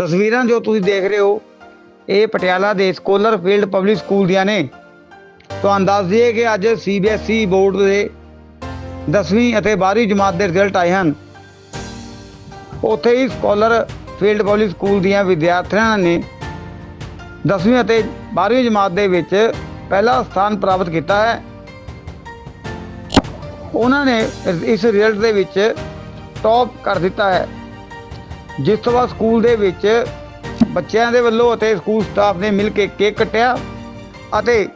ਤਸਵੀਰਾਂ ਜੋ ਤੁਸੀਂ ਦੇਖ ਰਹੇ ਹੋ, ਇਹ ਪਟਿਆਲਾ ਦੇ ਸਕੋਲਰ ਫੀਲਡ ਪਬਲਿਕ ਸਕੂਲ ਦੀਆਂ ਨੇ। ਤੁਹਾਨੂੰ ਦੱਸ ਦਈਏ ਕਿ ਅੱਜ ਸੀਬੀਐਸਈ ਬੋਰਡ ਦੇ 10ਵੀਂ ਅਤੇ 12ਵੀਂ ਜਮਾਤ ਦੇ ਰਿਜ਼ਲਟ ਆਏ ਹਨ। ਉੱਥੇ ਹੀ ਸਕੋਲਰ ਫੀਲਡ ਪਬਲਿਕ ਸਕੂਲ ਦੀਆਂ ਵਿਦਿਆਰਥਣਾਂ ਨੇ 10ਵੀਂ ਅਤੇ 12ਵੀਂ ਜਮਾਤ ਦੇ ਵਿੱਚ ਪਹਿਲਾ ਸਥਾਨ ਪ੍ਰਾਪਤ ਕੀਤਾ ਹੈ। ਉਹਨਾਂ ਨੇ ਇਸ ਰਿਜ਼ਲਟ ਦੇ ਵਿੱਚ ਟੌਪ ਕਰ ਦਿੱਤਾ ਹੈ। ਜਿਸ ਤੋਂ ਬਾਅਦ ਸਕੂਲ ਦੇ ਵਿੱਚ ਬੱਚਿਆਂ ਦੇ ਵੱਲੋਂ ਅਤੇ ਸਕੂਲ ਸਟਾਫ ਨੇ ਮਿਲ ਕੇ ਕੇਕ ਕੱਟਿਆ ਅਤੇ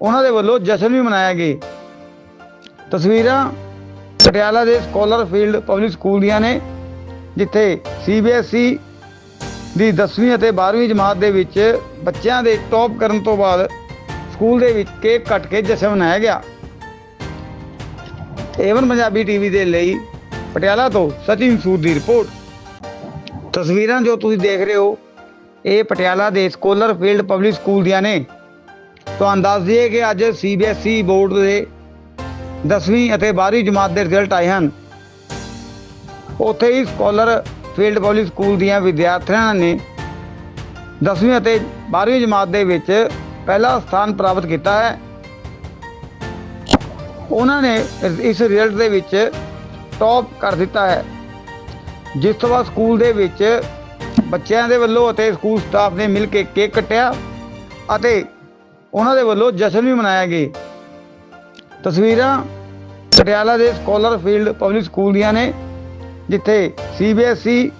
ਉਹਨਾਂ ਦੇ ਵੱਲੋਂ ਜਸ਼ਨ ਵੀ ਮਨਾਇਆ ਗਿਆ। ਤਸਵੀਰਾਂ ਪਟਿਆਲਾ ਦੇ ਸਕਾਲਰ ਫੀਲਡ ਪਬਲਿਕ ਸਕੂਲ ਦੀਆਂ ਨੇ, ਜਿੱਥੇ ਸੀਬੀਐਸਈ ਦੀ 10ਵੀਂ ਅਤੇ 12ਵੀਂ ਜਮਾਤ ਦੇ ਵਿੱਚ ਬੱਚਿਆਂ ਦੇ ਟੌਪ ਕਰਨ ਤੋਂ ਬਾਅਦ ਸਕੂਲ ਦੇ ਵਿੱਚ ਕੇਕ ਕੱਟ ਕੇ ਜਸ਼ਨ ਮਨਾਇਆ ਗਿਆ। ਏਵਨ ਪੰਜਾਬੀ ਟੀਵੀ ਦੇ ਲਈ ਪਟਿਆਲਾ ਤੋਂ ਸਚਿਨ ਸੂਦ ਦੀ ਰਿਪੋਰਟ। ਤਸਵੀਰਾਂ ਜੋ ਤੁਸੀਂ ਦੇਖ ਰਹੇ ਹੋ, ਇਹ ਪਟਿਆਲਾ ਦੇ ਸਕੋਲਰ ਫੀਲਡ ਪਬਲਿਕ ਸਕੂਲ ਦੀਆਂ ਨੇ। ਤੁਹਾਨੂੰ ਦੱਸ ਦਈਏ ਕਿ ਅੱਜ ਸੀਬੀਐਸਈ ਬੋਰਡ ਦੇ 10ਵੀਂ ਅਤੇ 12ਵੀਂ ਜਮਾਤ ਦੇ ਰਿਜ਼ਲਟ ਆਏ ਹਨ। ਉੱਥੇ ਹੀ ਸਕੋਲਰ ਫੀਲਡ ਪਬਲਿਕ ਸਕੂਲ ਦੀਆਂ ਵਿਦਿਆਰਥਣਾਂ ਨੇ 10ਵੀਂ ਅਤੇ 12ਵੀਂ ਜਮਾਤ ਦੇ ਵਿੱਚ ਪਹਿਲਾ ਸਥਾਨ ਪ੍ਰਾਪਤ ਕੀਤਾ ਹੈ। ਉਹਨਾਂ ਨੇ ਇਸ ਰਿਜ਼ਲਟ ਦੇ ਵਿੱਚ ਟੌਪ ਕਰ ਦਿੱਤਾ ਹੈ। ਜਿਸ ਤੋਂ ਬਾਅਦ ਸਕੂਲ ਦੇ ਵਿੱਚ ਬੱਚਿਆਂ ਦੇ ਵੱਲੋਂ ਅਤੇ ਸਕੂਲ ਸਟਾਫ ਨੇ ਮਿਲ ਕੇ ਕੇਕ ਕੱਟਿਆ ਅਤੇ ਉਹਨਾਂ ਦੇ ਵੱਲੋਂ ਜਸ਼ਨ ਵੀ ਮਨਾਇਆ ਗਿਆ। ਤਸਵੀਰਾਂ ਪਟਿਆਲਾ ਦੇ ਸਕਾਲਰ ਫੀਲਡ ਪਬਲਿਕ ਸਕੂਲ ਦੀਆਂ ਨੇ, ਜਿੱਥੇ ਸੀਬੀਐਸਈ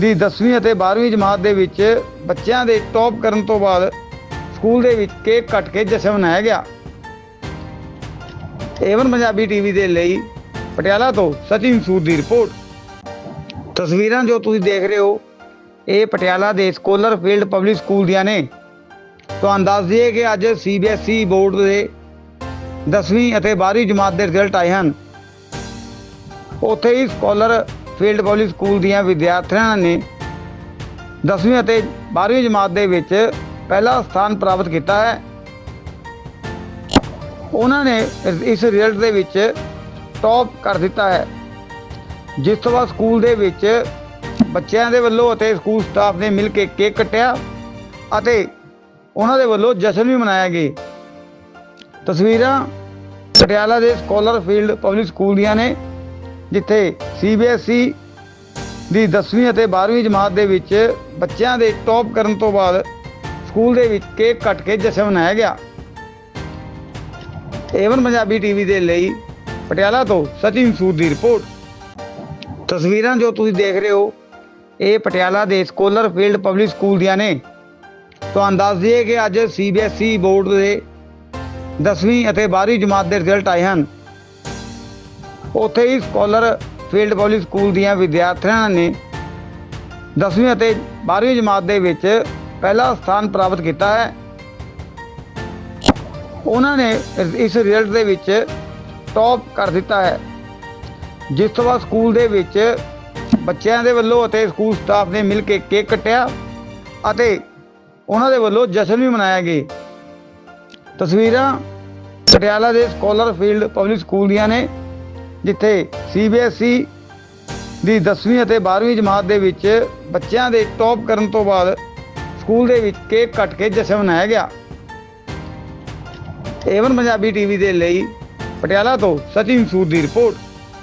ਦੀ 10ਵੀਂ ਅਤੇ 12ਵੀਂ ਜਮਾਤ ਦੇ ਵਿੱਚ ਬੱਚਿਆਂ ਦੇ ਟੌਪ ਕਰਨ ਤੋਂ ਬਾਅਦ ਸਕੂਲ ਦੇ ਵਿੱਚ ਕੇਕ ਕੱਟ ਕੇ ਜਸ਼ਨ ਮਨਾਇਆ ਗਿਆ। ਏਵਨ ਪੰਜਾਬੀ ਟੀਵੀ ਦੇ ਲਈ ਪਟਿਆਲਾ ਤੋਂ ਸਚਿਨ ਸੂਦ ਦੀ ਰਿਪੋਰਟ। ਤਸਵੀਰਾਂ ਜੋ ਤੁਸੀਂ ਦੇਖ ਰਹੇ ਹੋ, ਇਹ ਪਟਿਆਲਾ ਦੇ ਸਕੋਲਰ ਫੀਲਡ ਪਬਲਿਕ ਸਕੂਲ ਦੀਆਂ ਨੇ। ਤੁਹਾਨੂੰ ਦੱਸ ਦਈਏ ਕਿ ਅੱਜ ਸੀਬੀਐਸਈ ਬੋਰਡ ਦੇ 10ਵੀਂ ਅਤੇ 12ਵੀਂ ਜਮਾਤ ਦੇ ਰਿਜ਼ਲਟ ਆਏ ਹਨ। ਉੱਥੇ ਹੀ ਸਕੋਲਰ ਫੀਲਡ ਪਬਲਿਕ ਸਕੂਲ ਦੀਆਂ ਵਿਦਿਆਰਥਣਾਂ ਨੇ 10ਵੀਂ ਅਤੇ 12ਵੀਂ ਜਮਾਤ ਦੇ ਵਿੱਚ ਪਹਿਲਾ ਸਥਾਨ ਪ੍ਰਾਪਤ ਕੀਤਾ ਹੈ। ਉਹਨਾਂ ਨੇ ਇਸ ਰਿਜ਼ਲਟ ਦੇ ਵਿੱਚ ਟੌਪ ਕਰ ਦਿੱਤਾ ਹੈ। ਜਿਸ ਤੋਂ ਬਾਅਦ ਸਕੂਲ ਦੇ ਵਿੱਚ ਬੱਚਿਆਂ ਦੇ ਵੱਲੋਂ ਅਤੇ ਸਕੂਲ ਸਟਾਫ ਨੇ ਮਿਲ ਕੇ ਕੇਕ ਕੱਟਿਆ ਅਤੇ ਉਹਨਾਂ ਦੇ ਵੱਲੋਂ ਜਸ਼ਨ ਵੀ ਮਨਾਇਆ ਗਿਆ। ਤਸਵੀਰਾਂ ਪਟਿਆਲਾ ਦੇ ਸਕਾਲਰ ਫੀਲਡ ਪਬਲਿਕ ਸਕੂਲ ਦੀਆਂ ਨੇ, ਜਿੱਥੇ ਸੀਬੀਐਸਈ ਦੀ 10ਵੀਂ ਅਤੇ 12ਵੀਂ ਜਮਾਤ ਦੇ ਵਿੱਚ ਬੱਚਿਆਂ ਦੇ ਟੌਪ ਕਰਨ ਤੋਂ ਬਾਅਦ ਸਕੂਲ ਦੇ ਵਿੱਚ ਕੇਕ ਕੱਟ ਕੇ ਜਸ਼ਨ ਮਨਾਇਆ ਗਿਆ। ਏਵਨ ਪੰਜਾਬੀ ਟੀਵੀ ਦੇ ਲਈ ਪਟਿਆਲਾ ਤੋਂ ਸਚਿਨ ਸੂਦ ਦੀ ਰਿਪੋਰਟ। ਤਸਵੀਰਾਂ ਜੋ ਤੁਸੀਂ ਦੇਖ ਰਹੇ ਹੋ, ਇਹ ਪਟਿਆਲਾ ਦੇ ਸਕੋਲਰ ਫੀਲਡ ਪਬਲਿਕ ਸਕੂਲ ਦੀਆਂ ਨੇ। ਤੁਹਾਨੂੰ ਦੱਸ ਦਈਏ ਕਿ ਅੱਜ ਸੀਬੀਐਸਈ ਬੋਰਡ ਦੇ 10ਵੀਂ ਅਤੇ 12ਵੀਂ ਜਮਾਤ ਦੇ ਰਿਜ਼ਲਟ ਆਏ ਹਨ। ਉੱਥੇ ਹੀ ਸਕੋਲਰ ਫੀਲਡ ਪਬਲਿਕ ਸਕੂਲ ਦੀਆਂ ਵਿਦਿਆਰਥਣਾਂ ਨੇ 10ਵੀਂ ਅਤੇ 12ਵੀਂ ਜਮਾਤ ਦੇ ਵਿੱਚ ਪਹਿਲਾ ਸਥਾਨ ਪ੍ਰਾਪਤ ਕੀਤਾ ਹੈ। ਉਹਨਾਂ ਨੇ ਇਸ ਰਿਜ਼ਲਟ ਦੇ ਵਿੱਚ ਟੌਪ ਕਰ ਦਿੱਤਾ ਹੈ। ਜਿਸ ਤੋਂ ਬਾਅਦ ਸਕੂਲ ਦੇ ਵਿੱਚ ਬੱਚਿਆਂ ਦੇ ਵੱਲੋਂ ਅਤੇ ਸਕੂਲ ਸਟਾਫ ਨੇ ਮਿਲ ਕੇ ਕੇਕ ਕੱਟਿਆ ਅਤੇ ਉਹਨਾਂ ਦੇ ਵੱਲੋਂ ਜਸ਼ਨ ਵੀ ਮਨਾਇਆ ਗਿਆ। ਤਸਵੀਰਾਂ ਪਟਿਆਲਾ ਦੇ ਸਕਾਲਰ ਫੀਲਡ ਪਬਲਿਕ ਸਕੂਲ ਦੀਆਂ ਨੇ, ਜਿੱਥੇ ਸੀਬੀਐਸਈ ਦੀ 10ਵੀਂ ਅਤੇ 12ਵੀਂ ਜਮਾਤ ਦੇ ਵਿੱਚ ਬੱਚਿਆਂ ਦੇ ਟੌਪ ਕਰਨ ਤੋਂ ਬਾਅਦ ਸਕੂਲ ਦੇ ਵਿੱਚ ਕੇਕ ਕੱਟ ਕੇ ਜਸ਼ਨ ਮਨਾਇਆ ਗਿਆ। ਏਵਨ ਪੰਜਾਬੀ ਟੀਵੀ ਦੇ ਲਈ ਪਟਿਆਲਾ ਤੋਂ ਸਚਿਨ ਸੂਦ ਦੀ ਰਿਪੋਰਟ।